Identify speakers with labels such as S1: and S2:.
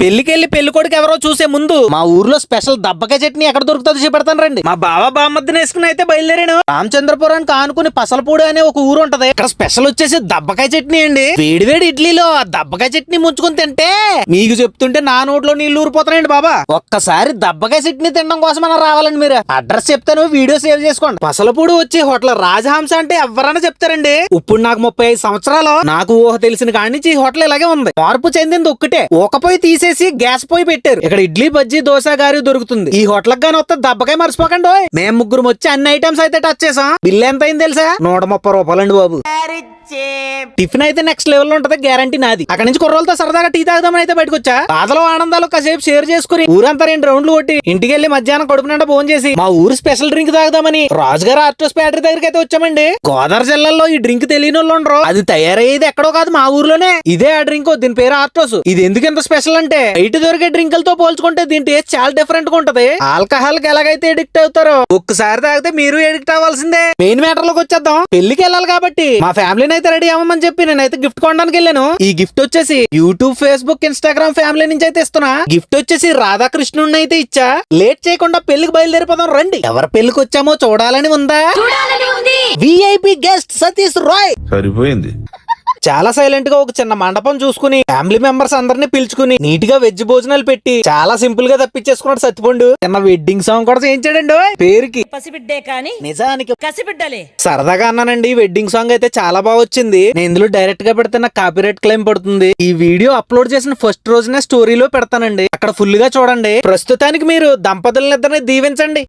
S1: పెళ్ళికెళ్ళి పెళ్ళి కొడుకు ఎవరో చూసే ముందు మా ఊర్లో స్పెషల్ దబ్బకాయ చట్నీ ఎక్కడ దొరుకుతుందో చూపెడతాను రండి. మా బావ బామ్మద్దిని వేసుకుని అయితే బయలుదేరాను. రామచంద్రపురానికి ఆనుకుని పసలపూడి అనే ఒక ఊరు ఉంటది. ఇక్కడ స్పెషల్ వచ్చేసి దబ్బకాయ చట్నీ అండి. వేడి వేడి ఇడ్లీలో ఆ దబ్బకాయ చట్నీ ముంచుకుని తింటే మీకు చెప్తుంటే నా నోట్లో నీళ్ళు ఊరిపోతున్నాయండి బాబా. ఒక్కసారి దబ్బకాయ చట్నీ తినడం కోసం అన్న రావాలండి మీరు. అడ్రస్ చెప్తాను వీడియో సేవ్ చేసుకోండి. పసలపూడి వచ్చి హోటల్ రాజహంస అంటే ఎవరైనా చెప్తారండి. ఇప్పుడు నాకు ముప్పై ఐదు సంవత్సరాలు నాకు ఊహ తెలిసిన కాడి నుంచి ఈ హోటల్ ఇలాగే ఉంది. మార్పు చెందింది ఒక్కటే. ఒక పొయ్యి తీసేసి గ్యాస్ పొయ్యి పెట్టారు. ఇక్కడ ఇడ్లీ బజ్జీ దోశ గారి దొరుకుతుంది. ఈ హోటల్ గాని వస్తే దెబ్బకాయ మర్చిపోకండి మేము ముగ్గురు వచ్చి అన్ని ఐటమ్స్ అయితే టచ్ చేసాం. బిల్ ఎంత అయింది తెలుసా? నూట ముప్పై రూపాయలండి బాబు. టిఫిన్ అయితే నెక్స్ట్ లెవెల్లో ఉంటది గ్యారంటీ నాది. అక్కడ నుంచి కుర్రోలతో సరదాగా టీ తాగుదామని అయితే బయటకు వచ్చా బాధలు ఆనందాలు కాసేపు షేర్ చేసుకుని ఊరంతా రెండు రౌండ్లు కొట్టి ఇంటికి వెళ్ళి మధ్యాహ్నం కడుపు నిండా ఫోన్ చేసి మా ఊరు స్పెషల్ డ్రింక్ తాగుదామని రాజుగారు ఆర్టోస్ బ్యాటరీ దగ్గరికి అయితే వచ్చామండి. గోదావరి జిల్లాలో ఈ డ్రింక్ తెలియని వాళ్ళు అది తయారయ్యేది ఎక్కడో కాదు మా ఊర్లోనే. ఇదే ఆ డ్రింక్ దీని పేరు ఆర్టోస్. ఇది ఎందుకు ఇంత స్పెషల్ అంటే బయట దొరికే డ్రింకులతో పోల్చుకుంటే దీని టేస్ట్ చాలా డిఫరెంట్గా ఉంటది. ఆల్కహాల్కి ఎలాగైతే ఎడిక్ట్ అవుతారో ఒక్కసారి తాగితే మీరు ఎడిక్ట్ అవ్వాల్సిందే. మెయిన్ మ్యాటర్లోకి వచ్చేద్దాం. పెళ్ళికి వెళ్ళాలి కాబట్టి మా ఫ్యామిలీ అయితే రెడీ అవ్వమని చెప్పి నేనైతే గిఫ్ట్ కొనడానికి వెళ్ళాను. ఈ గిఫ్ట్ వచ్చేసి యూట్యూబ్ ఫేస్బుక్ ఇన్స్టాగ్రామ్ ఫ్యామిలీ నుంచి అయితే ఇస్తున్నా. గిఫ్ట్ వచ్చేసి రాధాకృష్ణుడిని అయితే ఇచ్చా. లేట్ చేయకుండా పెళ్ళికి బయలుదేరిపోదాం రండి. ఎవరి పెళ్ళికి వచ్చామో చూడాలని ఉందా?
S2: చూడాలని ఉంది.
S1: VIP guest Satish Rai.
S3: సరిపోయింది.
S1: చాలా సైలెంట్గా ఒక చిన్న మండపం చూసుకుని ఫ్యామిలీ మెంబర్స్ అందరినీ పిలుచుకుని నీట్గా వెజ్ భోజనాలు పెట్టి చాలా సింపుల్గా తప్పించేసుకున్నాడు సత్తిపండు. చిన్న వెడ్డింగ్ సాంగ్ కూడా చేయించాడండి. పేరుకి.
S2: పసిబిడ్డే కాని
S1: నిజానికి
S2: కసిబిడ్డలే.
S1: సరదాగా అన్నానండి వెడ్డింగ్ సాంగ్ అయితే చాలా బాగా వచ్చింది. నేను ఇందులో డైరెక్ట్గా పెడితే నాకు కాపీరైట్ క్లెయిమ్ పడుతుంది. ఈ వీడియో అప్లోడ్ చేసిన ఫస్ట్ రోజునే స్టోరీలో పెడతానండి. అక్కడ ఫుల్గా చూడండి. ప్రస్తుతానికి మీరు దంపతులనిద్దరిని దీవించండి.